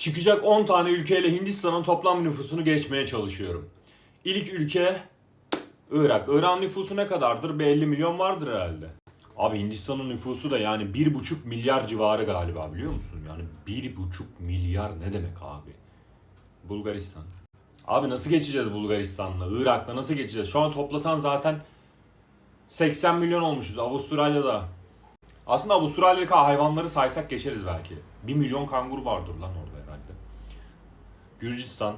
Çıkacak 10 tane ülkeyle Hindistan'ın toplam nüfusunu geçmeye çalışıyorum. İlk ülke Irak. Irak'ın nüfusu ne kadardır? Bir 50 milyon vardır herhalde. Abi Hindistan'ın nüfusu da yani 1,5 milyar civarı galiba biliyor musun? Yani 1,5 milyar ne demek abi? Bulgaristan. Abi nasıl geçeceğiz Bulgaristan'la? Irak'la nasıl geçeceğiz? Şu an toplasan zaten 80 milyon olmuşuz. Avustralya'da. Aslında Avustralya'daki hayvanları saysak geçeriz belki. 1 milyon kanguru vardır lan orada. Gürcistan.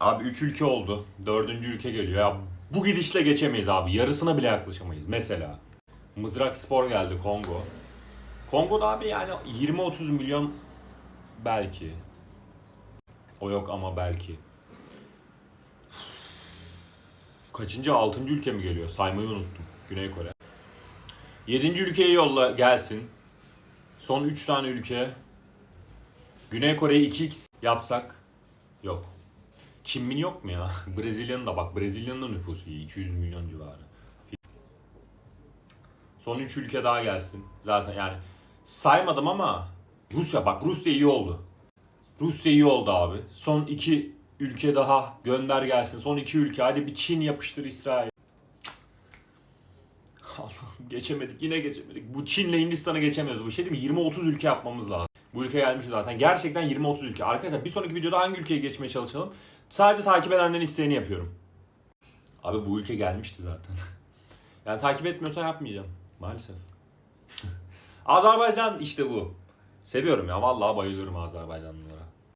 Abi 3 ülke oldu. 4. ülke geliyor. Ya bu gidişle geçemeyiz abi. Yarısına bile yaklaşamayız. Mesela Mızrak Spor geldi Kongo. Kongo'da abi yani 20-30 milyon belki. O yok ama belki. Kaçıncı? Altıncı ülke mi geliyor? Saymayı unuttum. Güney Kore. Yedinci ülkeyi yolla gelsin. Son 3 tane ülke. Güney Kore'yi 2x yapsak. Yok. Çin mi yok mu ya? Brezilya'nın da bak Brezilya'nın da nüfusu iyi. 200 milyon civarı. Son 3 ülke daha gelsin. Zaten yani saymadım ama Rusya bak Rusya iyi oldu. Rusya iyi oldu abi. Son 2 ülke daha gönder gelsin. Son 2 ülke hadi bir Çin yapıştır İsrail. Allah'ım geçemedik yine geçemedik. Bu Çin'le Hindistan'ı geçemiyoruz. Bu şey değil mi? 20-30 ülke yapmamız lazım. Bu ülke gelmiş zaten. Gerçekten 20-30 ülke. Arkadaşlar bir sonraki videoda hangi ülkeye geçmeye çalışalım? Sadece takip edenlerin isteğini yapıyorum. Abi bu ülke gelmişti zaten. yani takip etmiyorsan yapmayacağım. Maalesef. Azerbaycan işte bu. Seviyorum ya vallahi bayılıyorum Azerbaycanlılara.